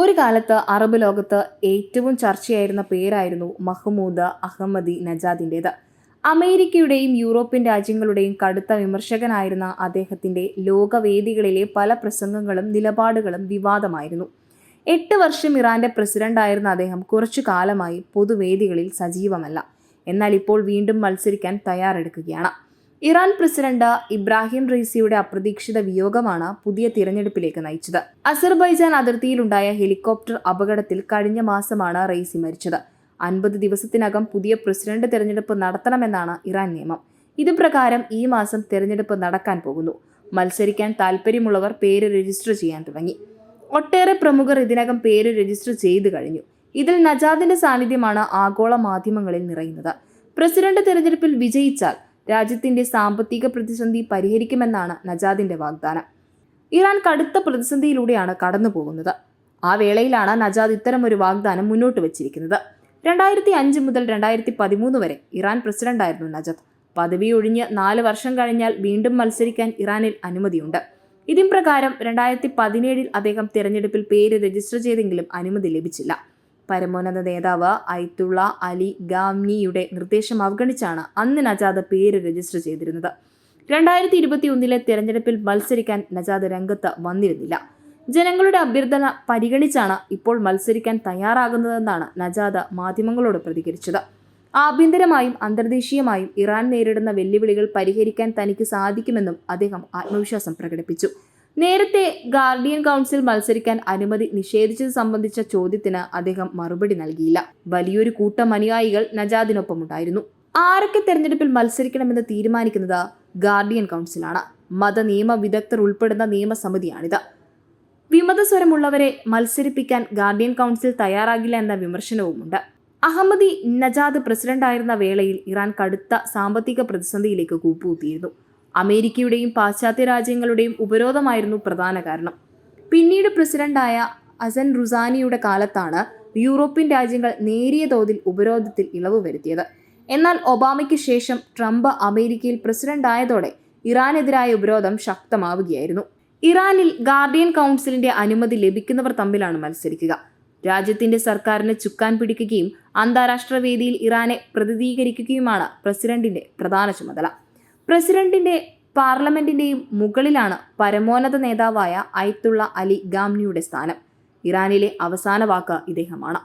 ഒരു കാലത്ത് അറബ് ലോകത്ത് ഏറ്റവും ചർച്ചയായിരുന്ന പേരായിരുന്നു മഹ്മൂദ് അഹമ്മദി നജാദിന്റേത്. അമേരിക്കയുടെയും യൂറോപ്യൻ രാജ്യങ്ങളുടെയും കടുത്ത വിമർശകനായിരുന്ന അദ്ദേഹത്തിന്റെ ലോകവേദികളിലെ പല പ്രസംഗങ്ങളും നിലപാടുകളും വിവാദമായിരുന്നു. എട്ട് വർഷം ഇറാന്റെ പ്രസിഡന്റായിരുന്ന അദ്ദേഹം കുറച്ചു കാലമായി പൊതുവേദികളിൽ സജീവമല്ല. എന്നാൽ ഇപ്പോൾ വീണ്ടും മത്സരിക്കാൻ തയ്യാറെടുക്കുകയാണ്. ഇറാൻ പ്രസിഡന്റ് ഇബ്രാഹിം റൈസിയുടെ അപ്രതീക്ഷിത വിയോഗമാണ് പുതിയ തിരഞ്ഞെടുപ്പിലേക്ക് നയിച്ചത്. അസർബൈജാൻ അതിർത്തിയിലുണ്ടായ ഹെലികോപ്റ്റർ അപകടത്തിൽ കഴിഞ്ഞ മാസമാണ് റൈസി മരിച്ചത്. അൻപത് ദിവസത്തിനകം പുതിയ പ്രസിഡന്റ് തിരഞ്ഞെടുപ്പ് നടത്തണമെന്നാണ് ഇറാൻ നിയമം. ഇത് പ്രകാരം ഈ മാസം തിരഞ്ഞെടുപ്പ് നടക്കാൻ പോകുന്നു. മത്സരിക്കാൻ താൽപ്പര്യമുള്ളവർ പേര് രജിസ്റ്റർ ചെയ്യാൻ തുടങ്ങി. ഒട്ടേറെ പ്രമുഖർ ഇതിനകം പേര് രജിസ്റ്റർ ചെയ്തു കഴിഞ്ഞു. ഇതിൽ നജാദിന്റെ സാന്നിധ്യമാണ് ആഗോള മാധ്യമങ്ങളിൽ നിറയുന്നത്. പ്രസിഡന്റ് തിരഞ്ഞെടുപ്പിൽ വിജയിച്ചാൽ രാജ്യത്തിന്റെ സാമ്പത്തിക പ്രതിസന്ധി പരിഹരിക്കുമെന്നാണ് നജാദിന്റെ വാഗ്ദാനം. ഇറാൻ കടുത്ത പ്രതിസന്ധിയിലൂടെയാണ് കടന്നു പോകുന്നത് ആ വേളയിലാണ് നജാദ് ഇത്തരമൊരു വാഗ്ദാനം മുന്നോട്ട് വച്ചിരിക്കുന്നത്. രണ്ടായിരത്തി അഞ്ച് മുതൽ രണ്ടായിരത്തി പതിമൂന്ന് വരെ ഇറാൻ പ്രസിഡന്റായിരുന്നു നജാദ്. പദവി ഒഴിഞ്ഞ് നാല് വർഷം കഴിഞ്ഞാൽ വീണ്ടും മത്സരിക്കാൻ ഇറാനിൽ അനുമതിയുണ്ട്. ഇതിൻ പ്രകാരം രണ്ടായിരത്തി പതിനേഴിൽ അദ്ദേഹം തിരഞ്ഞെടുപ്പിൽ പേര് രജിസ്റ്റർ ചെയ്തെങ്കിലും അനുമതി ലഭിച്ചില്ല. പരമോന്നത നേതാവ് ഐത്തുള്ള അലി ഗാംനിയുടെ നിർദ്ദേശം അവഗണിച്ചാണ് അന്ന് നജാദ് പേര് രജിസ്റ്റർ ചെയ്തിരുന്നത്. രണ്ടായിരത്തി ഇരുപത്തി ഒന്നിലെ തിരഞ്ഞെടുപ്പിൽ മത്സരിക്കാൻ നജാദ് രംഗത്ത് വന്നിരുന്നില്ല. ജനങ്ങളുടെ അഭ്യർത്ഥന പരിഗണിച്ചാണ് ഇപ്പോൾ മത്സരിക്കാൻ തയ്യാറാകുന്നതെന്നാണ് നജാദ് മാധ്യമങ്ങളോട് പ്രതികരിച്ചത്. ആഭ്യന്തരമായും അന്തർദേശീയമായും ഇറാൻ നേരിടുന്ന വെല്ലുവിളികൾ പരിഹരിക്കാൻ തനിക്ക് സാധിക്കുമെന്നും അദ്ദേഹം ആത്മവിശ്വാസം പ്രകടിപ്പിച്ചു. നേരത്തെ ഗാർഡിയൻ കൗൺസിൽ മത്സരിക്കാൻ അനുമതി നിഷേധിച്ചത് സംബന്ധിച്ച ചോദ്യത്തിന് അദ്ദേഹം മറുപടി നൽകിയില്ല. വലിയൊരു കൂട്ടം അനുയായികൾ നജാദിനൊപ്പമുണ്ടായിരുന്നു. ആരൊക്കെ തെരഞ്ഞെടുപ്പിൽ മത്സരിക്കണമെന്ന് തീരുമാനിക്കുന്നത് ഗാർഡിയൻ കൗൺസിലാണ്. മത നിയമ വിദഗ്ധർ ഉൾപ്പെടുന്ന നിയമസമിതിയാണിത്. വിമതസ്വരമുള്ളവരെ മത്സരിപ്പിക്കാൻ ഗാർഡിയൻ കൗൺസിൽ തയ്യാറാകില്ല എന്ന വിമർശനവുമുണ്ട്. അഹമ്മദി നജാദ് പ്രസിഡന്റായിരുന്ന വേളയിൽ ഇറാൻ കടുത്ത സാമ്പത്തിക പ്രതിസന്ധിയിലേക്ക് കൂപ്പുകുത്തിയിരുന്നു. അമേരിക്കയുടെയും പാശ്ചാത്യ രാജ്യങ്ങളുടെയും ഉപരോധമായിരുന്നു പ്രധാന കാരണം. പിന്നീട് പ്രസിഡന്റായ അസൻ റുസാനിയുടെ കാലത്താണ് യൂറോപ്യൻ രാജ്യങ്ങൾ നേരിയ തോതിൽ ഉപരോധത്തിൽ ഇളവ് വരുത്തിയത്. എന്നാൽ ഒബാമയ്ക്ക് ശേഷം ട്രംപ് അമേരിക്കയിൽ പ്രസിഡന്റായതോടെ ഇറാനെതിരായ ഉപരോധം ശക്തമാവുകയായിരുന്നു. ഇറാനിൽ ഗാർഡിയൻ കൗൺസിലിന്റെ അനുമതി ലഭിക്കുന്നവർ തമ്മിലാണ് മത്സരിക്കുക. രാജ്യത്തിന്റെ സർക്കാരിനെ ചുക്കാൻ പിടിക്കുകയും അന്താരാഷ്ട്ര വേദിയിൽ ഇറാനെ പ്രതിനിധീകരിക്കുകയുമാണ് പ്രസിഡന്റിന്റെ പ്രധാന ചുമതല. പ്രസിഡന്റിന്റെ പാർലമെന്റിന്റെയും മുകളിലാണ് പരമോന്നത നേതാവായ ഐത്തുള്ള അലി ഗാംനിയുടെ സ്ഥാനം. ഇറാനിലെ അവസാന വാക്ക് ഇദ്ദേഹമാണ്.